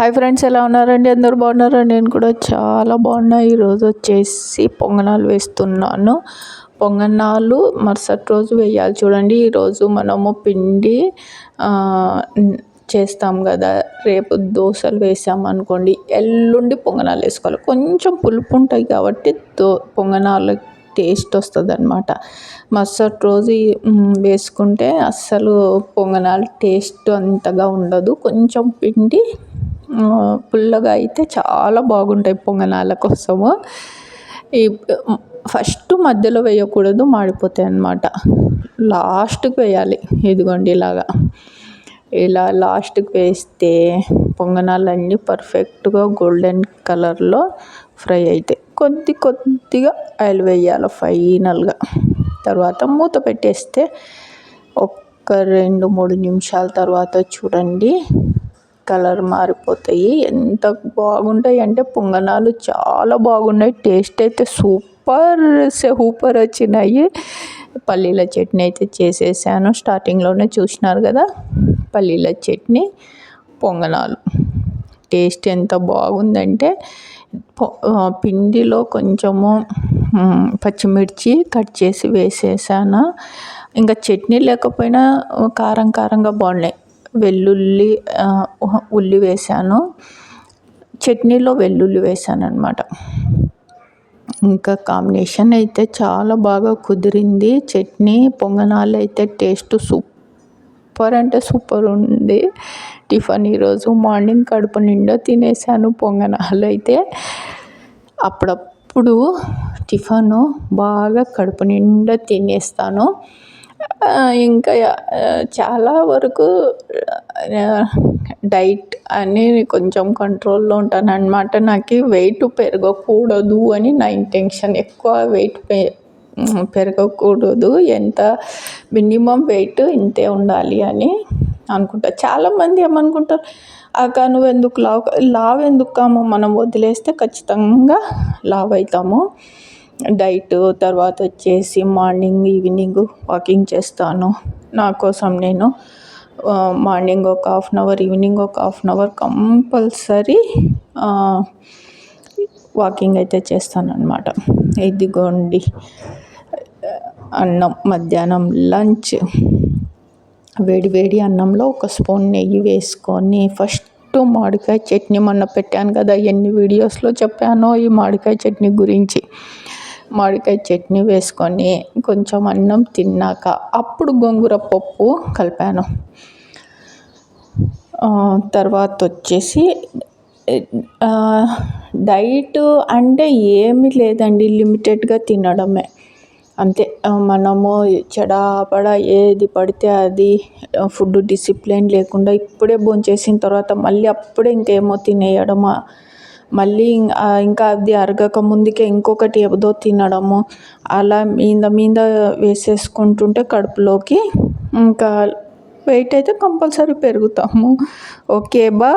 Hi friends ఎలా ఉన్నారండి? అందరు బాగున్నారా నేను కూడా చాలా బాగున్నా. ఈరోజు వచ్చేసి పొంగనాలు వేస్తున్నాను. పొంగనాలు మరుసటి రోజు వేయాలి చూడండి. ఈరోజు మనము పిండి చేస్తాం కదా. రేపు దోశలు వేసాం అనుకోండి. ఎల్లుండి పొంగనాలు వేసుకోవాలి. కొంచెం పులుపు ఉంటాయి కాబట్టి దో పొంగనాలు టేస్ట్ వస్తుంది అనమాట మరుసటి రోజు వేసుకుంటే అస్సలు పొంగనాలు టేస్ట్ అంతగా ఉండదు. కొంచెం పిండి పుల్లగా అయితే చాలా బాగుంటాయి పొంగనాల కోసము. ఈ ఫస్ట్ మధ్యలో వేయకూడదు మాడిపోతాయి అన్నమాట. లాస్ట్కి వేయాలి ఇదిగోండి ఇలాగా. ఇలా లాస్ట్కి వేస్తే పొంగనాలన్నీ పర్ఫెక్ట్గా గోల్డెన్ కలర్లో ఫ్రై అవుతాయి కొద్ది కొద్దిగా ఆయిల్ వేయాలి ఫైనల్గా. తర్వాత మూత పెట్టేస్తే ఒక్క రెండు మూడు నిమిషాల తర్వాత చూడండి. కలర్ మారిపోతాయి. ఎంత బాగుంటాయి అంటే పొంగనాలు చాలా బాగున్నాయి. టేస్ట్ అయితే సూపర్ సూపర్ వచ్చినాయి. పల్లీల చట్నీ అయితే చేసేసాను. స్టార్టింగ్లోనే చూసినారు కదా పల్లీల చట్నీ పొంగనాలు. టేస్ట్ ఎంత బాగుందంటే పిండిలో కొంచెము పచ్చిమిర్చి కట్ చేసి వేసేసాను. ఇంకా చట్నీ లేకపోయినా కారం కారంగా బాగున్నాయి. వెల్లుల్లి ఉల్లి వేసాను చట్నీలో వెల్లుల్లి వేసాను అనమాట ఇంకా కాంబినేషన్ అయితే చాలా బాగా కుదిరింది. చట్నీ పొంగనాలు అయితే టేస్ట్ సూపర్ అంటే సూపర్ ఉంది. టిఫిన్ ఈరోజు మార్నింగ్ కడుపు నిండా తినేసాను పొంగనాలు అయితే. అప్పుడప్పుడు టిఫను బాగా కడుపు నిండా తినేస్తాను. ఇంకా చాలా వరకు డైట్ అని కొంచెం కంట్రోల్లో ఉంటాను అనమాట నాకు వెయిట్ పెరగకూడదు అని నా ఇంటెన్షన్. ఎక్కువ వెయిట్ పె పెరగకూడదు. ఎంత మినిమం వెయిట్ ఇంతే ఉండాలి అని అనుకుంటా. చాలామంది ఏమనుకుంటారు అక్క నువ్వు ఎందుకు లావు లావు ఎందుకు కామో? మనం వదిలేస్తే ఖచ్చితంగా లావు అవుతాము. డైట్ తర్వాత వచ్చేసి మార్నింగ్ ఈవినింగ్ వాకింగ్ చేస్తాను. నా కోసం నేను మార్నింగ్ ఒక హాఫ్ అన్ అవర్ ఈవినింగ్ ఒక half an hour compulsory walking అయితే చేస్తాను ఇదిగోండి అన్నం మధ్యాహ్నం లంచ్. వేడి వేడి అన్నంలో ఒక స్పూన్ నెయ్యి వేసుకొని ఫస్ట్ మామిడికాయ చట్నీ మొన్న పెట్టాను కదా ఎన్ని వీడియోస్లో చెప్పానో ఈ మామిడికాయ చట్నీ గురించి. మామిడికాయ చట్నీ వేసుకొని కొంచెం అన్నం తిన్నాక అప్పుడు గోంగూర పప్పు కలిపాను. తర్వాత వచ్చేసి డైట్ అంటే ఏమీ లేదండి లిమిటెడ్గా తినడమే. అంతే మనము చెడాపడ ఏది పడితే అది ఫుడ్ డిసిప్లిన్ లేకుండా ఇప్పుడే భోంచేసిన తర్వాత మళ్ళీ అప్పుడే ఇంకేమో తినేయడమా మళ్ళీ ఇంకా అది అరగక ముందుకే ఇంకొకటి ఏదో తినడము అలా మీద మీద వేసేసుకుంటుంటే కడుపులోకి ఇంకా వెయిట్ అయితే కంపల్సరీ పెరుగుతాము. ఓకే బా